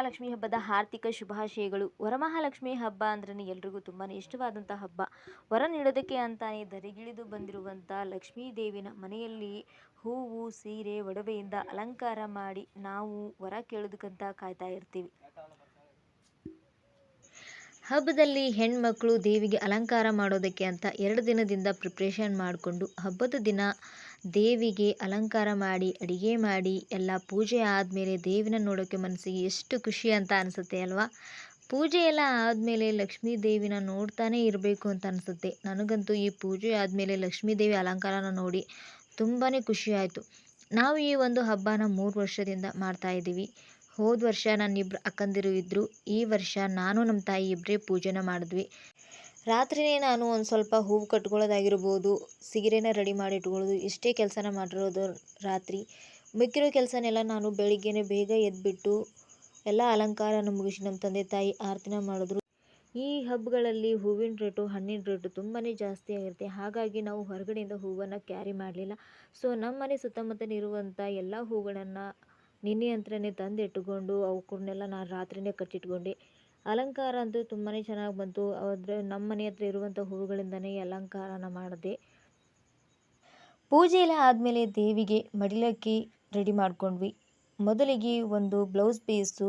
ವರಮಹಾಲಕ್ಷ್ಮಿ ಹಬ್ಬದ ಹಾರ್ದಿಕ ಶುಭಾಶಯಗಳು. ವರಮಹಾಲಕ್ಷ್ಮಿ ಹಬ್ಬ ಅಂದ್ರೆ ಎಲ್ರಿಗೂ ತುಂಬಾ ಇಷ್ಟವಾದಂಥ ಹಬ್ಬ. ವರ ನೀಡೋದಕ್ಕೆ ಅಂತಾನೆ ದರಿಗಿಳಿದು ಬಂದಿರುವಂಥ ಲಕ್ಷ್ಮೀ ದೇವಿನ ಮನೆಯಲ್ಲಿ ಹೂವು, ಸೀರೆ, ಒಡವೆಯಿಂದ ಅಲಂಕಾರ ಮಾಡಿ ನಾವು ವರ ಕೇಳೋದಕ್ಕಂತ ಕಾಯ್ತಾ ಇರ್ತೀವಿ. ಹಬ್ಬದಲ್ಲಿ ಹೆಣ್ಮಕ್ಳು ದೇವಿಗೆ ಅಲಂಕಾರ ಮಾಡೋದಕ್ಕೆ ಅಂತ ಎರಡು ದಿನದಿಂದ ಪ್ರಿಪ್ರೇಷನ್ ಮಾಡಿಕೊಂಡು ಹಬ್ಬದ ದಿನ ದೇವಿಗೆ ಅಲಂಕಾರ ಮಾಡಿ, ಅಡಿಗೆ ಮಾಡಿ, ಎಲ್ಲ ಪೂಜೆ ಆದಮೇಲೆ ದೇವಿನ ನೋಡೋಕ್ಕೆ ಮನಸ್ಸಿಗೆ ಎಷ್ಟು ಖುಷಿ ಅಂತ ಅನಿಸುತ್ತೆ ಅಲ್ವಾ? ಪೂಜೆ ಎಲ್ಲ ಆದಮೇಲೆ ಲಕ್ಷ್ಮೀ ದೇವಿನ ನೋಡ್ತಾನೆ ಇರಬೇಕು ಅಂತ ಅನಿಸುತ್ತೆ. ನನಗಂತೂ ಈ ಪೂಜೆ ಆದಮೇಲೆ ಲಕ್ಷ್ಮೀ ದೇವಿ ಅಲಂಕಾರನ ನೋಡಿ ತುಂಬಾ ಖುಷಿ ಆಯಿತು. ನಾವು ಈ ಒಂದು ಹಬ್ಬನ ಮೂರು ವರ್ಷದಿಂದ ಮಾಡ್ತಾ ಇದ್ದೀವಿ. ಹೋದ ವರ್ಷ ನನ್ನಿಬ್ರು ಅಕ್ಕಂದಿರು ಇದ್ದರು ಈ ವರ್ಷ ನಾನು ನಮ್ಮ ತಾಯಿ ಇಬ್ಬರೇ ಪೂಜೆನ ಮಾಡಿದ್ವಿ. ರಾತ್ರಿಯೇ ನಾನು ಒಂದು ಸ್ವಲ್ಪ ಹೂವು ಕಟ್ಕೊಳ್ಳೋದಾಗಿರ್ಬೋದು ಸೀರೆನ ರೆಡಿ ಮಾಡಿ ಇಟ್ಕೊಳ್ಳೋದು, ಇಷ್ಟೇ ಕೆಲಸನ ಮಾಡಿರೋದು ರಾತ್ರಿ. ಮಿಕ್ಕಿರೋ ಕೆಲಸನೆಲ್ಲ ನಾನು ಬೆಳಿಗ್ಗೆನೇ ಬೇಗ ಎದ್ದುಬಿಟ್ಟು ಎಲ್ಲ ಅಲಂಕಾರನ ಮುಗಿಸಿ ನಮ್ಮ ತಂದೆ ತಾಯಿ ಆರತಿನ ಮಾಡಿದ್ರು. ಈ ಹಬ್ಬಗಳಲ್ಲಿ ಹೂವಿನ ರೇಟು, ಹಣ್ಣಿನ ರೇಟು ತುಂಬಾ ಜಾಸ್ತಿ ಆಗಿರುತ್ತೆ. ಹಾಗಾಗಿ ನಾವು ಹೊರಗಡೆಯಿಂದ ಹೂವನ್ನು ಕ್ಯಾರಿ ಮಾಡಲಿಲ್ಲ. ಸೊ, ನಮ್ಮ ಮನೆ ಸುತ್ತಮುತ್ತಲಿರುವಂಥ ಎಲ್ಲ ಹೂಗಳನ್ನು ನಿನ್ನೆ ಅಂತಲೇ ತಂದು ಅವಕ್ಕನ್ನೆಲ್ಲ ನಾನು ರಾತ್ರಿಯೇ ಕಟ್ಟಿಟ್ಕೊಂಡೆ. ಅಲಂಕಾರ ಅಂತೂ ತುಂಬಾ ಚೆನ್ನಾಗಿ ಬಂತು. ಆದರೆ ನಮ್ಮ ಮನೆ ಹತ್ರ ಇರುವಂಥ ಹೂವುಗಳಿಂದನೇ ಅಲಂಕಾರನ ಮಾಡಿದೆ. ಪೂಜೆ ಎಲ್ಲ ಆದಮೇಲೆ ದೇವಿಗೆ ಮಡಿಲಕ್ಕಿ ರೆಡಿ ಮಾಡ್ಕೊಂಡ್ವಿ. ಮೊದಲಿಗೆ ಒಂದು ಬ್ಲೌಸ್ ಪೀಸು,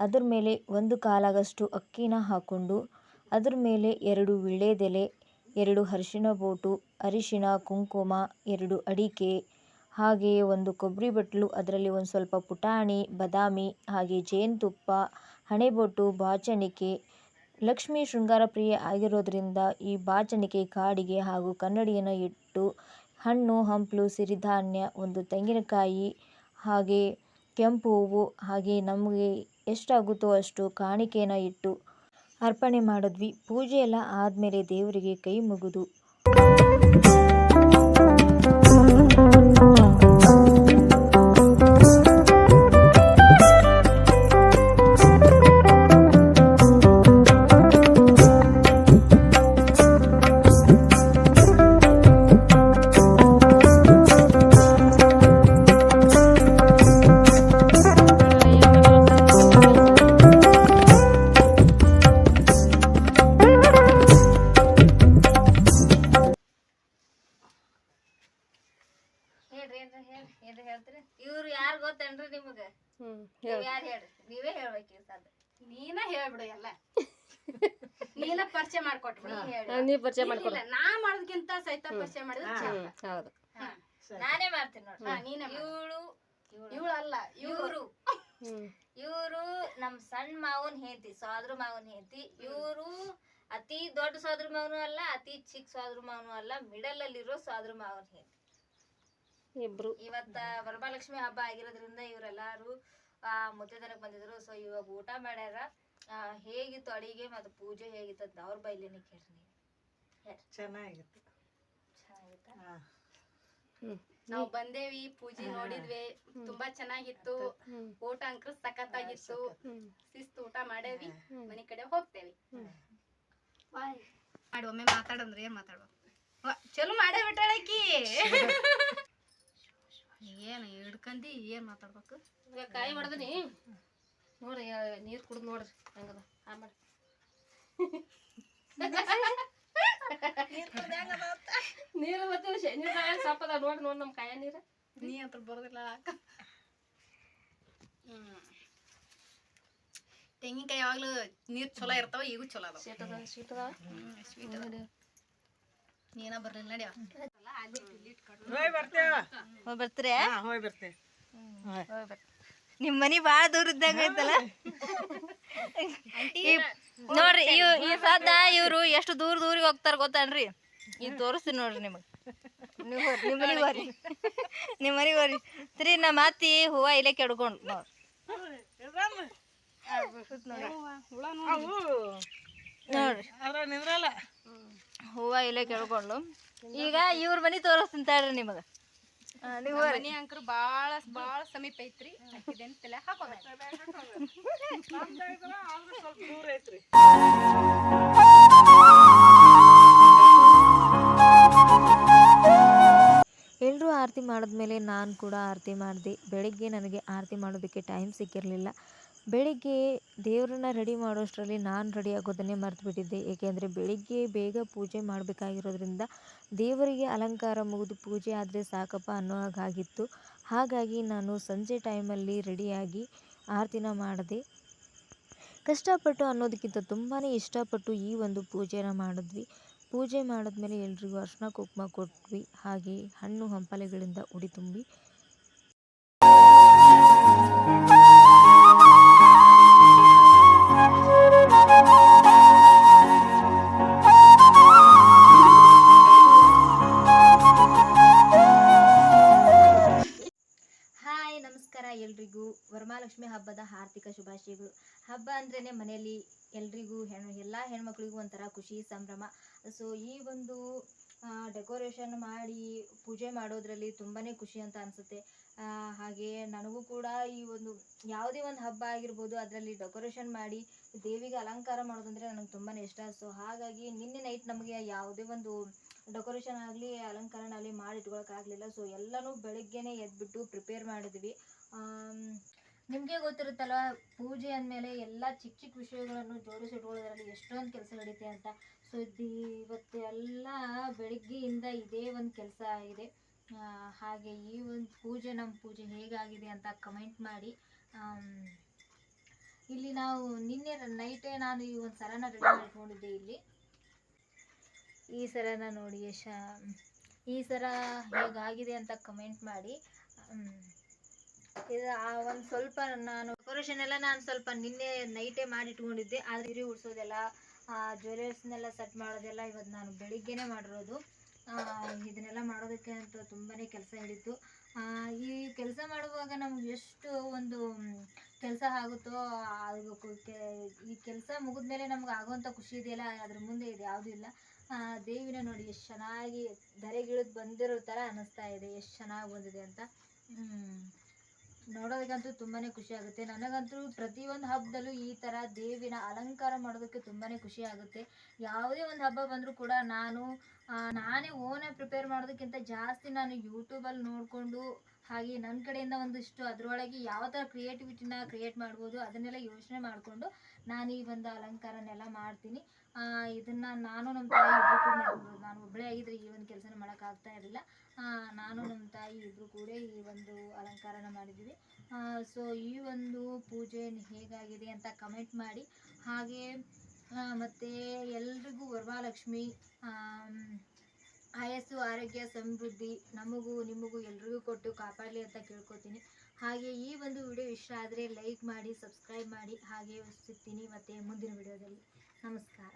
ಅದ್ರ ಮೇಲೆ ಒಂದು ಕಾಲಾಗಷ್ಟು ಅಕ್ಕಿನ ಹಾಕ್ಕೊಂಡು ಅದ್ರ ಮೇಲೆ ಎರಡು ವಿಳೆದೆಲೆ ಎರಡು ಅರಿಶಿಣ ಬೋಟು ಅರಿಶಿಣ, ಕುಂಕುಮ, ಎರಡು ಅಡಿಕೆ, ಹಾಗೆಯೇ ಒಂದು ಕೊಬ್ಬರಿ ಬಟ್ಲು, ಅದರಲ್ಲಿ ಒಂದು ಸ್ವಲ್ಪ ಪುಟಾಣಿ, ಬದಾಮಿ, ಹಾಗೆ ಜೇನುತುಪ್ಪ ಹಣೆಬೊಟ್ಟು, ಬಾಚಣಿಕೆ, ಲಕ್ಷ್ಮಿ ಶೃಂಗಾರ ಪ್ರಿಯೆ ಆಗಿರೋದ್ರಿಂದ ಈ ಬಾಚಣಿಕೆ ಕಾಡಿಗೆ ಹಾಗೂ ಕನ್ನಡಿಯನ್ನು ಇಟ್ಟು ಹಣ್ಣು, ಹಂಪಲು, ಸಿರಿಧಾನ್ಯ, ಒಂದು ತೆಂಗಿನಕಾಯಿ, ಹಾಗೆ ಕೆಂಪು ಹೂವು, ಹಾಗೆ ನಮಗೆ ಎಷ್ಟಾಗುತ್ತೋ ಅಷ್ಟು ಕಾಣಿಕೆಯನ್ನು ಇಟ್ಟು ಅರ್ಪಣೆ ಮಾಡಿದ್ವಿ. ಪೂಜೆ ಎಲ್ಲ ಆದಮೇಲೆ ದೇವರಿಗೆ ಕೈ ಮುಗಿದು ಯಾರು ಹೇಳ್ರಿ? ನೀವೇ ಹೇಳ್ಬೇಕು ನೀನ ಹೇಳ್ಬಿಡು ಎಲ್ಲ. ನೀನ ಪರಿಚಯ ನೀವ್ ಹೇಳ್ರಿ. ಪರಿಚಯ ಮಾಡ್ಕೊಡು. ನಾ ಮಾಡೋದಕ್ಕಿಂತ ಸಹಿತ ಪರಿಚಯ ಮಾಡಿದ್ರೆ ಹೌದು. ಹಾ. ನಾನೇ ಮಾಡ್ತೀನಿ ನೋಡ್ರಿ ಹಾ, ನೀನೇ ಮಾಡು. ಇವಳು ಇವಳಲ್ಲ ಇವ್ರು. ಹ್ಮ್. ಇವ್ರು ನಮ್ ಸಣ್ಣ ಮಾವನ್ ಹೆಂಡತಿ ಸೋದ್ರ ಮಾವನ್ ಹೆಂಡತಿ. ಇವ್ರು ಅತಿ ದೊಡ್ಡ ಸೋದ್ರ ಮಾವನು ಅಲ್ಲ ಅತಿ ಚಿಕ್ಕ ಸೋದ್ರ ಮಾವನು ಅಲ್ಲ ಮಿಡಲ್ ಅಲ್ಲಿರೋ ಸೋದ್ರ ಮಾವನ್ ಹೆಂಡತಿ. ಇಬ್ರು. ಇವತ್ತ ವರಮಹಾಲಕ್ಷ್ಮಿ ಹಬ್ಬ ಆಗಿರೋದ್ರಿಂದ ಇವರೆಲ್ಲಾರು ಆ ಮುತ್ತೈದೆಯರಿಗೆ ಬಂದಿದ್ರು. ಸೊ ಇವಾಗ ಊಟ ಮಾಡ್ಯಾರ. ಆ, ಹೇಗಿತ್ತು ಅಡಿಗೆ ಮತ್ತು ಪೂಜೆ ಹೇಗಿತ್ತು ಅಂತ ಅವ್ರ ಬೈಲೇನೆ ಕೇಳ್ರಿ ನೀವು. ಚೆನ್ನಾಗಿತ್ತು. ನಾವು ಬಂದೇವಿ ಪೂಜೆ ನೋಡಿದ್ವಿ. ತುಂಬಾ ಚೆನ್ನಾಗಿತ್ತು. ಊಟ ಅಂಕ್ರ ಸಖತ್ತಾಗಿತ್ತು. ಶಿಸ್ತು ಊಟ ಮಾಡೇವಿ ಮನಿ ಕಡೆ ಹೋಗ್ತೇವಿ. ಮಾಡಿ ಒಮ್ಮೆ ಮಾತಾಡಂದ್ರೆ ಏನ್ ಮಾತಾಡ್ಬೇಕು ವಾ, ಚಲೋ ಮಾಡೇ ಬಿಟ್ಟಾಳಕಿ ಏನು ಹಿಡ್ಕಂದಿ ಏನು ಮಾತಾಡ್ಬೇಕು? ಕಾಯಿ ಹೊಡೆದನಿ. ನೋಡ್ರಿ ನೀರು ಕುಡ್ದು ನೋಡ್ರಿ ಹಂಗದ. ಆ ಮಾಡಿ. ನೀರು ಮತ್ತೆ ಶನಿ ಸಾಪ ಅದ ನೋಡ್ರಿ ನೋಡ್ ನಮ್ಮ ಕಾಯ ನೀರು. ನೀ ಅಂತ ಬರೋದಿಲ್ಲ ಹ್ಮ್. ತೆಂಗಿನಕಾಯಿ ಯಾವಾಗಲೂ ನೀರು ಚಲೋ ಇರ್ತಾವ ಈಗೂ ಚಲೋ ಅದಾವ. ಸ್ವೀಟ್ ಅದ ಸ್ವೀಟ್ ಅದ ಸ್ವೀಟ್ ಅದ ನೀನ ಬರ್ಲಿಲ್ಲ ನಡಿಯ? ಹೋಯ್ ಬರ್ತೇವ ಹೋಗಿ ಬರ್ತೀರಿ? ಹಾ ಹೋಯ್ ಬರ್ತೇವೆ ನಿಮ್ಮ ಮನಿ ಬಾಳ ದೂರ ಇದ್ದಂಗ ಐತಲ್ಲ ನೋಡ್ರಿ ಇವ್ ಈ ಸದ್ದ ಇವ್ರು ಎಷ್ಟು ದೂರ ದೂರಿಗೆ ಹೋಗ್ತಾರ ಗೊತ್ತನ್ರಿ? ಈಗ ತೋರಿಸ್ತೀನಿ ನೋಡ್ರಿ ನಿಮಗೆ. ನೀವು ನಿಮ್ಮ ಮನೆಗೆ ಬರ್ರಿ ನಿಮ್ಮ ಮನೆಗೆ ಬರ್ರಿ ಸರಿ ನಮ್ಮ ಅತ್ತಿ ಹೂವ ಇಲ್ಲೇ ಕೆಡ್ಕೊಂಡು ನೋಡ್ರಿ. ನೋಡ್ರಿ ಹೂವ ಇಲ್ಲೇ ಕೆಡ್ಕೊಂಡು ಈಗ ಇವ್ರ ಮನಿ ತೋರಿಸ್ತೀನಿ ತಡ್ರಿ ನಿಮಗ. ನೀವು ಮನಿ ಅಂಕರು ಬಾಳ ಬಾಳ ಸಮೀಪ ಐತ್ರಿ. ಐತ್ರಿ ಎಲ್ಲರೂ ಆರತಿ ಮಾಡಿದ್ಮೇಲೆ ನಾನು ಕೂಡ ಆರತಿ ಮಾಡಿದೆ. ಬೆಳಿಗ್ಗೆ ನನಗೆ ಆರತಿ ಮಾಡೋದಕ್ಕೆ ಟೈಮ್ ಸಿಕ್ಕಿರಲಿಲ್ಲ. ಬೆಳಿಗ್ಗೆ ದೇವರನ್ನ ರೆಡಿ ಮಾಡೋಷ್ಟರಲ್ಲಿ ನಾನು ರೆಡಿ ಆಗೋದನ್ನೇ ಮರೆತುಬಿಟ್ಟಿದ್ದೆ. ಏಕೆಂದರೆ ಬೆಳಿಗ್ಗೆ ಬೇಗ ಪೂಜೆ ಮಾಡಬೇಕಾಗಿರೋದ್ರಿಂದ ದೇವರಿಗೆ ಅಲಂಕಾರ ಮುಗಿದು ಪೂಜೆ ಆದರೆ ಸಾಕಪ್ಪ ಅನ್ನೋ ಹಾಗಾಗಿತ್ತು. ಹಾಗಾಗಿ ನಾನು ಸಂಜೆ ಟೈಮಲ್ಲಿ ರೆಡಿಯಾಗಿ ಆರತಿನ ಮಾಡಿದೆ. ಕಷ್ಟಪಟ್ಟು ಅನ್ನೋದಕ್ಕಿಂತ ತುಂಬಾ ಇಷ್ಟಪಟ್ಟು ಈ ಒಂದು ಪೂಜೆನ ಮಾಡಿದ್ವಿ. ಪೂಜೆ ಮಾಡಿದ್ಮೇಲೆ ಎಲ್ರಿಗೂ ಅರ್ಶಿನ ಕುಂಕುಮ ಕೊಟ್ವಿ. ಹಾಗೆ ಹಣ್ಣು ಹಂಪಲೆಗಳಿಂದ ಉಡಿ ತುಂಬಿ ಎಲ್ರಿಗೂ ವರಮಹಾಲಕ್ಷ್ಮಿ ಹಬ್ಬದ ಆರ್ಥಿಕ ಶುಭಾಶಯಗಳು. ಹಬ್ಬ ಅಂದ್ರೇ ಮನೆಯಲ್ಲಿ ಎಲ್ರಿಗೂ ಹೆಣ್ಣು ಎಲ್ಲ ಹೆಣ್ಮಕ್ಳಿಗೂ ಒಂಥರ ಖುಷಿ, ಸಂಭ್ರಮ. ಸೊ, ಈ ಒಂದು ಡೆಕೋರೇಷನ್ ಮಾಡಿ ಪೂಜೆ ಮಾಡೋದ್ರಲ್ಲಿ ತುಂಬಾ ಖುಷಿ ಅಂತ ಅನಿಸುತ್ತೆ. ಹಾಗೆ ನನಗೂ ಕೂಡ ಈ ಒಂದು, ಯಾವುದೇ ಒಂದು ಹಬ್ಬ ಆಗಿರ್ಬೋದು, ಅದರಲ್ಲಿ ಡೆಕೋರೇಷನ್ ಮಾಡಿ ದೇವಿಗೆ ಅಲಂಕಾರ ಮಾಡೋದಂದ್ರೆ ನನಗೆ ತುಂಬಾ ಇಷ್ಟ. ಸೊ, ಹಾಗಾಗಿ ನಿನ್ನೆ ನೈಟ್ ನಮಗೆ ಯಾವುದೇ ಒಂದು ಡೆಕೋರೇಷನ್ ಆಗಲಿ ಅಲಂಕಾರನಾಗಲಿ ಮಾಡಿ ಇಟ್ಕೊಳಕ್ಕಾಗಲಿಲ್ಲ ಸೊ, ಎಲ್ಲನೂ ಬೆಳಗ್ಗೆನೇ ಎದ್ಬಿಟ್ಟು ಪ್ರಿಪೇರ್ ಮಾಡಿದ್ವಿ. ನಿಮಗೆ ಗೊತ್ತಿರುತ್ತಲ್ಲ ಪೂಜೆ ಅಂದಮೇಲೆ ಎಲ್ಲ ಚಿಕ್ಕ ಚಿಕ್ಕ ವಿಷಯಗಳನ್ನು ಜೋಡಿಸಿಟ್ಕೊಳ್ಳೋದ್ರಲ್ಲಿ ಎಷ್ಟೊಂದು ಕೆಲಸ ನಡೆಯುತ್ತೆ ಅಂತ. ಸೊ ಇವತ್ತು ಎಲ್ಲ ಬೆಳಗ್ಗೆಯಿಂದ ಇದೇ ಒಂದು ಕೆಲಸ ಆಗಿದೆ. ಹಾಗೆ ಈ ಒಂದು ಪೂಜೆ ನಮ್ಮ ಪೂಜೆ ಹೇಗಾಗಿದೆ ಅಂತ ಕಮೆಂಟ್ ಮಾಡಿ. ಇಲ್ಲಿ ನಾವು ನಿನ್ನೆ ನೈಟೇ ನಾನು ಈ ಒಂದು ಸರನ ರೆಡಿ ಮಾಡ್ಕೊಂಡಿದ್ದೆ ಇಲ್ಲಿ. ಈ ಸರನ ನೋಡಿ ಯಶ. ಈ ಸರ ಹೇಗಾಗಿದೆ ಅಂತ ಕಮೆಂಟ್ ಮಾಡಿ. ಇದು ಆ ಒಂದು ಸ್ವಲ್ಪ ನಾನು ಡೆಕೋರೇಷನ್ ಎಲ್ಲ ನಾನು ಸ್ವಲ್ಪ ನಿನ್ನೆ ನೈಟೇ ಮಾಡಿ ಇಟ್ಕೊಂಡಿದ್ದೆ ಆದ್ರೆ ಇರಿ ಉಡ್ಸೋದೆಲ್ಲ ಜ್ಯುವೆಲರ್ಸ್ನೆಲ್ಲ ಸೆಟ್ ಮಾಡೋದೆಲ್ಲ ಇವತ್ತು ನಾನು ಬೆಳಿಗ್ಗೆನೆ ಮಾಡಿರೋದು. ಆ, ಇದನ್ನೆಲ್ಲ ಮಾಡೋದಕ್ಕೆ ಅಂತ ತುಂಬಾ ಕೆಲಸ ಆ, ಈ ಕೆಲಸ ಮಾಡುವಾಗ ನಮ್ಗೆ ಎಷ್ಟು ಒಂದು ಕೆಲಸ ಆಗುತ್ತೋ ಈ ಕೆಲಸ ಮುಗಿದ್ಮೇಲೆ ನಮ್ಗೆ ಆಗುವಂಥ ಖುಷಿ ಇದೆಯಲ್ಲ ಅದ್ರ ಮುಂದೆ ಇದು ಯಾವುದೂ ಇಲ್ಲ. ದೇವಿನ ನೋಡಿ ಎಷ್ಟು ಚೆನ್ನಾಗಿ ಧರೆಗಿಳಿದು ಬಂದಿರೋ ಥರ ಅನ್ನಿಸ್ತಾ ಇದೆ ಎಷ್ಟು ಚೆನ್ನಾಗಿ ಬಂದಿದೆ ಅಂತ. ನೋಡೋದಕ್ಕಂತೂ ತುಂಬಾನೇ ಖುಷಿ ಆಗುತ್ತೆ. ನನಗಂತೂ ಪ್ರತಿಯೊಂದು ಹಬ್ಬದಲ್ಲೂ ಈ ಥರ ದೇವಿನ ಅಲಂಕಾರ ಮಾಡೋದಕ್ಕೆ ತುಂಬಾನೇ ಖುಷಿ ಆಗುತ್ತೆ. ಯಾವುದೇ ಒಂದು ಹಬ್ಬ ಬಂದರೂ ಕೂಡ ನಾನು ನಾನೇ ಓನಾಗಿ ಪ್ರಿಪೇರ್ ಮಾಡೋದಕ್ಕಿಂತ ಜಾಸ್ತಿ ನಾನು ಯೂಟ್ಯೂಬಲ್ಲಿ ನೋಡಿಕೊಂಡು ಹಾಗೆ ನನ್ನ ಕಡೆಯಿಂದ ಒಂದಿಷ್ಟು ಅದರೊಳಗೆ ಯಾವ ಥರ ಕ್ರಿಯೇಟಿವಿಟಿನ ಕ್ರಿಯೇಟ್ ಮಾಡ್ಬೋದು ಅದನ್ನೆಲ್ಲ ಯೋಚನೆ ಮಾಡಿಕೊಂಡು ನಾನು ಈ ಒಂದು ಅಲಂಕಾರನೆಲ್ಲ ಮಾಡ್ತೀನಿ. ಇದನ್ನು ನಾನು ನಮ್ಮ ತಾಯಿ ಇಬ್ಬರು ಮಾಡ್ಬೋದು. ನಾನು ಒಬ್ಬಳೇ ಆಗಿದ್ರೆ ಈ ಒಂದು ಕೆಲಸನ ಮಾಡೋಕ್ಕಾಗ್ತಾ ಇರಲಿಲ್ಲ. ನಾನು ನಮ್ಮ ತಾಯಿ ಇಬ್ಬರು ಕೂಡ ಈ ಒಂದು ಅಲಂಕಾರನ ಮಾಡಿದ್ದೀವಿ. ಸೊ ಈ ಒಂದು ಪೂಜೆ ಹೇಗಾಗಿದೆ ಅಂತ ಕಮೆಂಟ್ ಮಾಡಿ. ಹಾಗೆ ಮತ್ತು ಎಲ್ರಿಗೂ ವರಮಹಾಲಕ್ಷ್ಮಿ ಆಯಸ್ಸು, ಆರೋಗ್ಯ, ಸಮೃದ್ಧಿ ನಮಗೂ ನಿಮಗೂ ಎಲ್ರಿಗೂ ಕೊಟ್ಟು ಕಾಪಾಡಲಿ ಅಂತ ಕೇಳ್ಕೊತೀನಿ. ಹಾಗೆ ಈ ಒಂದು ವಿಡಿಯೋ ಇಷ್ಟ ಆದರೆ ಲೈಕ್ ಮಾಡಿ ಸಬ್ಸ್ಕ್ರೈಬ್ ಮಾಡಿ ಹಾಗೆ ಸಿಗ್ತೀನಿ ಮತ್ತೆ ಮುಂದಿನ ವಿಡಿಯೋದಲ್ಲಿ. ನಮಸ್ಕಾರ.